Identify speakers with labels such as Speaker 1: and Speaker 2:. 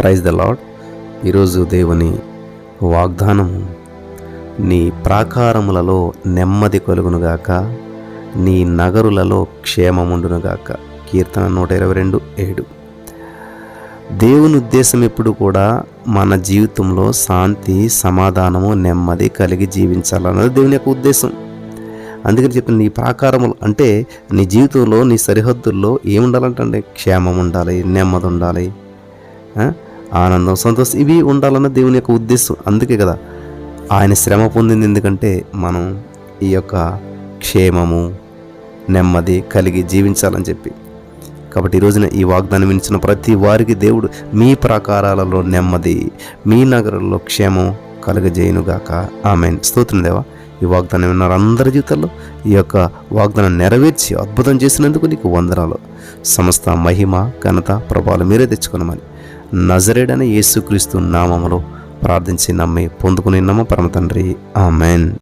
Speaker 1: Praise the lord ఈరోజు దేవుని వాగ్దానం నీ ప్రాకారములలో నెమ్మది కలుగునుగాక నీ నగరులలో క్షేమముండునుగాక. కీర్తన నూట ఇరవై రెండు ఏడు. దేవుని ఉద్దేశం ఎప్పుడు కూడా మన జీవితంలో శాంతి సమాధానము నెమ్మది కలిగి జీవించాలన్నది దేవుని యొక్క ఉద్దేశం. అందుకని చెప్పిన నీ ప్రాకారములు అంటే నీ జీవితంలో నీ సరిహద్దుల్లో ఏముండాలంటే క్షేమం ఉండాలి నెమ్మది ఉండాలి ఆనందం సంతోషం ఇవి ఉండాలన్న దేవుని యొక్క ఉద్దేశం. అందుకే కదా ఆయన శ్రమ పొందింది ఎందుకంటే మనం ఈ యొక్క క్షేమము నెమ్మది కలిగి జీవించాలని చెప్పి. కాబట్టి ఈ రోజున ఈ వాగ్దానం వినిచిన ప్రతి వారికి దేవుడు మీ ప్రాకారాలలో నెమ్మది మీ నగరంలో క్షేమం కలుగజేయునుగాక. ఆమె స్తోత్రం దేవా. ఈ వాగ్దానం విన్నారు అందరి జీవితాల్లో. ఈ యొక్క వాగ్దానం నెరవేర్చి అద్భుతం చేసినందుకు నీకు వందనాలు. సమస్త మహిమ ఘనత ప్రభావాలు మీరే తెచ్చుకున్నామని నజరేడని యేసుక్రీస్తు నామములో ప్రార్థించి నమ్మి పొందుకుని నమ్మ పరమ తండ్రి. ఆమెన్.